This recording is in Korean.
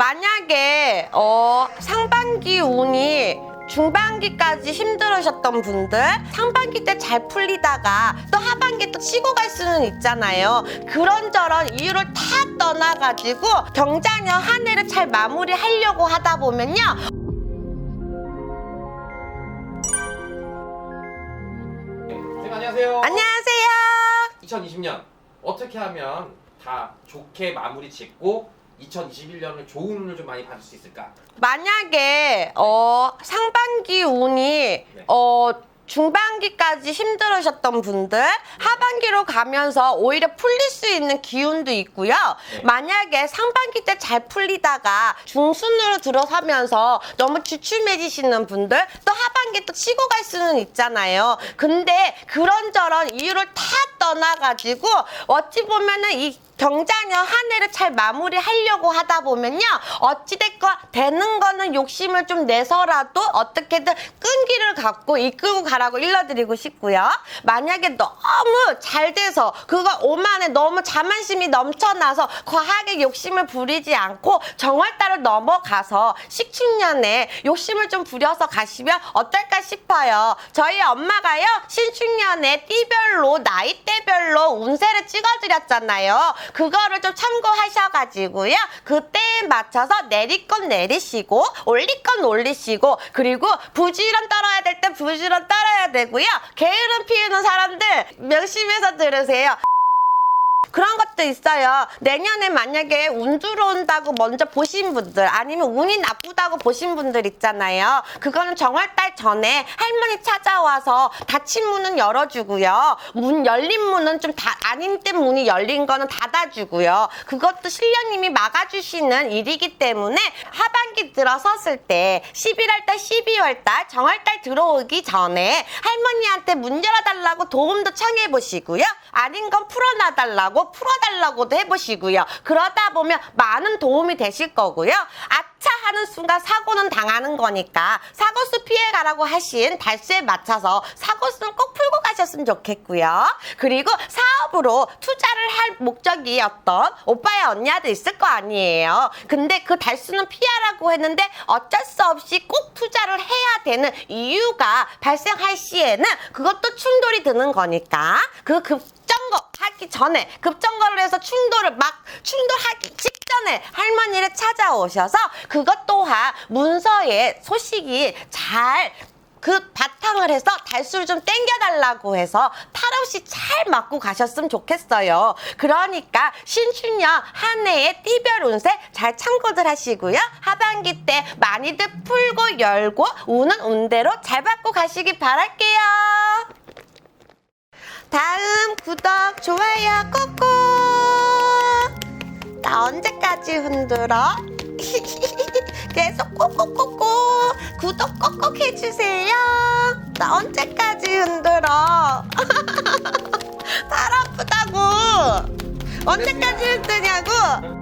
만약에 어, 상반기 운이 중반기까지 힘들으셨던 분들 상반기 때 잘 풀리다가 또 하반기 또 치고 갈 수는 있잖아요. 그런저런 이유를 다 떠나가지고 경자년 한 해를 잘 마무리하려고 하다 보면요. 네, 선생님 안녕하세요. 안녕하세요. 2020년 어떻게 하면 다 좋게 마무리 짓고 2021년을 좋은 운을 좀 많이 받을 수 있을까? 만약에 어, 상반기 운이 어, 중반기까지 힘들으셨던 분들 하반기로 가면서 오히려 풀릴 수 있는 기운도 있고요. 네. 만약에 상반기 때 잘 풀리다가 중순으로 들어서면서 너무 주춤해지시는 분들 또 하반기 또 치고 갈 수는 있잖아요. 근데 그런저런 이유를 다 떠나가지고 어찌 보면은 이 경자년 한 해를 잘 마무리하려고 하다 보면요. 어찌됐건 되는 거는 욕심을 좀 내서라도 어떻게든 끈기를 갖고 이끌고 가라고 일러드리고 싶고요. 만약에 너무 잘 돼서 그거 오만에 너무 자만심이 넘쳐나서 과하게 욕심을 부리지 않고 정월달을 넘어가서 식축년에 욕심을 좀 부려서 가시면 어떨까 싶어요. 저희 엄마가요. 신축년에 띠별로 나이대별로 운세를 찍어드렸잖아요. 그거를 좀 참고하셔가지고요. 그때에 맞춰서 내릴 건 내리시고 올릴 건 올리시고 그리고 부지런 떨어야 될때 부지런 떨어야 되고요. 게으름 피우는 사람들 명심해서 들으세요. 그런 것도 있어요. 내년에 만약에 운 들어온다고 먼저 보신 분들 아니면 운이 나쁘다고 보신 분들 있잖아요. 그거는 정월달 전에 할머니 찾아와서 닫힌 문은 열어주고요. 문 열린 문은 좀 다, 아닌 때 문이 열린 거는 닫아주고요. 그것도 신령님이 막아주시는 일이기 때문에 하반기 들어섰을 때 11월달, 12월달, 정월달 들어오기 전에 할머니한테 문 열어달라고 도움도 청해보시고요. 아닌 건 풀어놔달라고 풀어달라고도 해보시고요. 그러다 보면 많은 도움이 되실 거고요. 아차 하는 순간 사고는 당하는 거니까 사고수 피해가라고 하신 달수에 맞춰서 사고수는 꼭 풀고 가셨으면 좋겠고요. 그리고 사업으로 투자를 할 목적이었던 오빠야 언니야도 있을 거 아니에요. 근데 그 달수는 피하라고 했는데 어쩔 수 없이 꼭 투자를 해야 되는 이유가 발생할 시에는 그것도 충돌이 드는 거니까 그 급정거 하기 전에 급정거를 해서 충돌을 막 충돌하기 직전에 할머니를 찾아오셔서 그것 또한 문서에 소식이 잘그 바탕을 해서 달수를 좀 땡겨달라고 해서 탈 없이 잘 맞고 가셨으면 좋겠어요. 그러니까 신축년 한 해의 띠별 운세 잘 참고들 하시고요. 하반기 때 많이들 풀고 열고 우는 운대로 잘 받고 가시기 바랄게요. 다음 구독, 좋아요 꾹꾹. 나 언제까지 흔들어? 계속 꾹꾹꾹꾹 구독 꼭꼭 해주세요. 나 언제까지 흔들어? 팔 아프다고. 언제까지 흔드냐고?